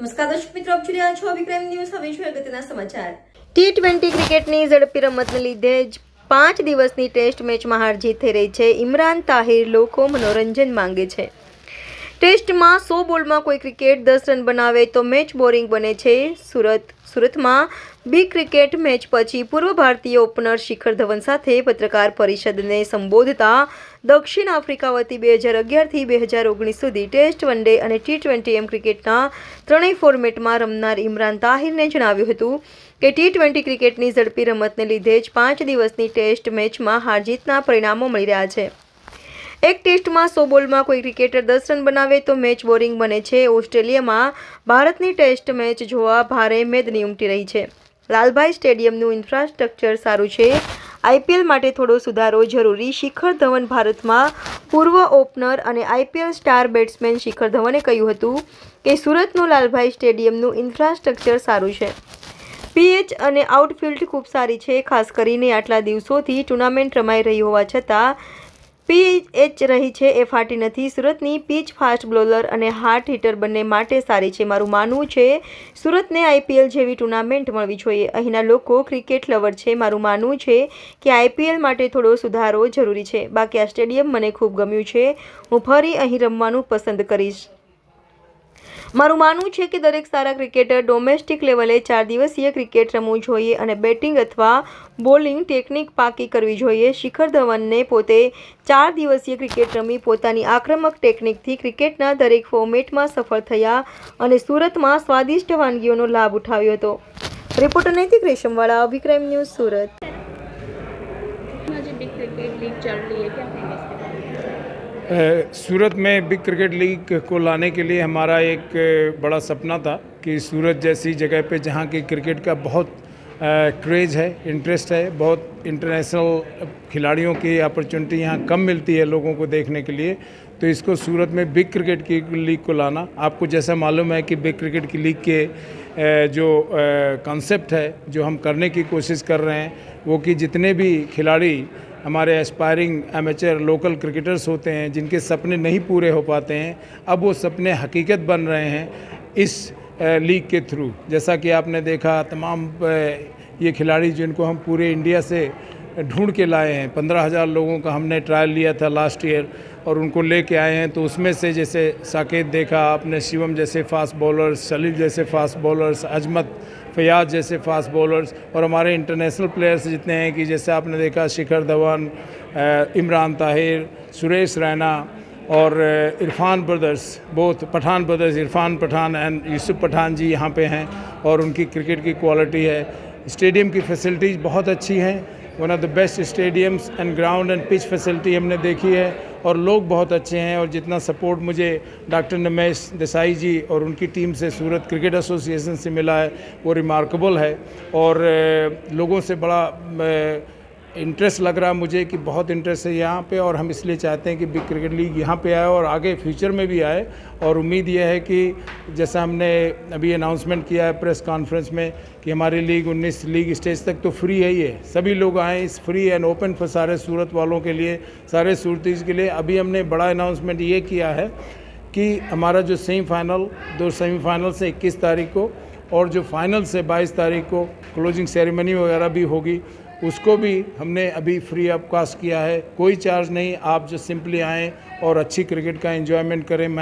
નમસ્કાર દર્શક મિત્રો આપ જોઈ છો વિક્રમ ન્યૂઝ હવે છું અગત્યના સમાચાર ટી ટ્વેન્ટી ક્રિકેટની ઝડપી રમતને લીધે જ પાંચ દિવસની ટેસ્ટ મેચમાં હાર જીત થઈ રહી છે ઇમરાન તાહિર લોકો મનોરંજન માંગે છે ટેસ્ટમાં સો બોલમાં કોઈ ક્રિકેટ દસ રન બનાવે તો મેચ બોરિંગ બને છે સુરત સુરતમાં બી ક્રિકેટ મેચ પછી પૂર્વ ભારતીય ઓપનર શિખર ધવન સાથે પત્રકાર પરિષદને સંબોધતા દક્ષિણ આફ્રિકા વતી બે હજાર અગિયારથી બે હજાર ઓગણીસ સુધી ટેસ્ટ વન ડે અને ટી ટ્વેન્ટી એમ ક્રિકેટના ત્રણેય ફોર્મેટમાં રમનાર ઇમરાન તાહિરને જણાવ્યું હતું કે ટી ટ્વેન્ટી ક્રિકેટની ઝડપી રમતને લીધે જ પાંચ દિવસની ટેસ્ટ મેચમાં હારજીતના પરિણામો મળી રહ્યા છે એક ટેસ્ટમાં સો બોલમાં કોઈ ક્રિકેટર દસ રન બનાવે તો મેચ બોરિંગ બને છે ઓસ્ટ્રેલિયામાં ભારતની ટેસ્ટ મેચ જોવા ભારે મેદની ઉમટી રહી છે લાલભાઈ સ્ટેડિયમનું ઇન્ફ્રાસ્ટ્રક્ચર સારું છે આઈપીએલ માટે થોડો સુધારો જરૂરી શિખર ધવન ભારતમાં પૂર્વ ઓપનર અને આઈપીએલ સ્ટાર બેટ્સમેન શિખર ધવને કહ્યું હતું કે સુરતનું લાલભાઈ સ્ટેડિયમનું ઇન્ફ્રાસ્ટ્રક્ચર સારું છે પીએચ અને આઉટફિલ્ડ ખૂબ સારી છે ખાસ કરીને આટલા દિવસોથી ટુર્નામેન્ટ રમાઈ રહી હોવા છતાં પીએચ રહી છે એ ફાટી નથી સુરતની પીચ ફાસ્ટ બોલર અને હાર્ટ હીટર બંને માટે સારી છે મારું માનવું છે સુરતને આઈપીએલ જેવી ટુર્નામેન્ટ મળવી જોઈએ અહીંના લોકો ક્રિકેટ લવર છે મારું માનવું છે કે આઈપીએલ માટે થોડો સુધારો જરૂરી છે બાકી આ સ્ટેડિયમ મને ખૂબ ગમ્યું છે હું ફરી અહીં રમવાનું પસંદ કરીશ મારું માનવું છે કે દરેક સારા ક્રિકેટર ડોમેસ્ટિક લેવલે ચાર દિવસીય ક્રિકેટ રમવું જોઈએ અને બેટિંગ અથવા બોલિંગ ટેકનિક પાકી કરવી જોઈએ શિખર ધવનને પોતે ચાર દિવસીય ક્રિકેટ રમી પોતાની આક્રમક ટેકનિકથી ક્રિકેટના દરેક ફોર્મેટમાં સફળ થયા અને સુરતમાં સ્વાદિષ્ટ વાનગીઓનો લાભ ઉઠાવ્યો હતો રિપોર્ટર નૈતિક રેશમવાળા અભિક્રમ ન્યૂઝ સુરત सूरत में बिग क्रिकेट लीग को लाने के लिए हमारा एक बड़ा सपना था कि सूरत जैसी जगह पे जहाँ की क्रिकेट का बहुत क्रेज है इंटरेस्ट है बहुत इंटरनेशनल खिलाड़ियों की अपॉर्चुनिटी यहाँ कम मिलती है लोगों को देखने के लिए तो इसको सूरत में बिग क्रिकेट की लीग को लाना आपको जैसा मालूम है कि बिग क्रिकेट की लीग के जो कॉन्सेप्ट है जो हम करने की कोशिश कर रहे हैं वो कि जितने भी खिलाड़ी हमारे एस्पायरिंग एमेचर लोकल क्रिकेटर्स होते हैं जिनके सपने नहीं पूरे हो पाते हैं अब वो सपने हकीकत बन रहे हैं इस लीग के थ्रू जैसा कि आपने देखा तमाम ये खिलाड़ी जिनको हम पूरे इंडिया से ढूंढ के लाए हैं पंद्रह हज़ार लोगों का हमने ट्रायल लिया था लास्ट ईयर और उनको लेके आए हैं तो उसमें से जैसे साकेत देखा आपने शिवम जैसे फास्ट बॉलर्स सलील जैसे फास्ट बॉलर्स अजमत फयाज जैसे फास्ट बॉलर्स और हमारे इंटरनेशनल प्लेयर्स जितने हैं कि जैसे आपने देखा शिखर धवन इमरान ताहिर सुरेश रैना और इरफान ब्रदर्स बहुत पठान ब्रदर्स इरफान पठान एंड यूसुफ पठान जी यहाँ पे हैं और उनकी क्रिकेट की क्वालिटी है स्टेडियम की फैसिलिटीज़ बहुत अच्छी हैं one of the best stadiums and ground and pitch facility हमने देखी है और लोग बहुत अच्छे हैं और जितना सपोर्ट मुझे डॉक्टर नमेश देसाई जी और उनकी टीम से सूरत क्रिकेट एसोसिएशन से मिला है वो रिमार्केबल है और लोगों से बड़ा इंटरेस्ट लग रहा है मुझे कि बहुत इंटरेस्ट है यहाँ पे और हम इसलिए चाहते हैं कि बिग क्रिकेट लीग यहाँ पे आए और आगे फ्यूचर में भी आए और उम्मीद यह है कि जैसा हमने अभी अनाउंसमेंट किया है प्रेस कॉन्फ्रेंस में कि हमारी लीग 19 लीग स्टेज तक तो फ्री है ही है सभी लोग आएँ इस फ्री एंड ओपन फॉर सारे सूरत वालों के लिए सारे सूरतीज के लिए अभी हमने बड़ा अनाउंसमेंट ये किया है कि हमारा जो सेमीफाइनल दो सेमीफाइनल से इक्कीस तारीख को और जो फाइनल से बाईस तारीख को क्लोजिंग सेरेमनी वगैरह भी होगी उसको भी हमने अभी फ्री ऑफ कास्ट किया है कोई चार्ज नहीं आप जो सिंपली आएँ और अच्छी क्रिकेट का इन्जॉयमेंट करें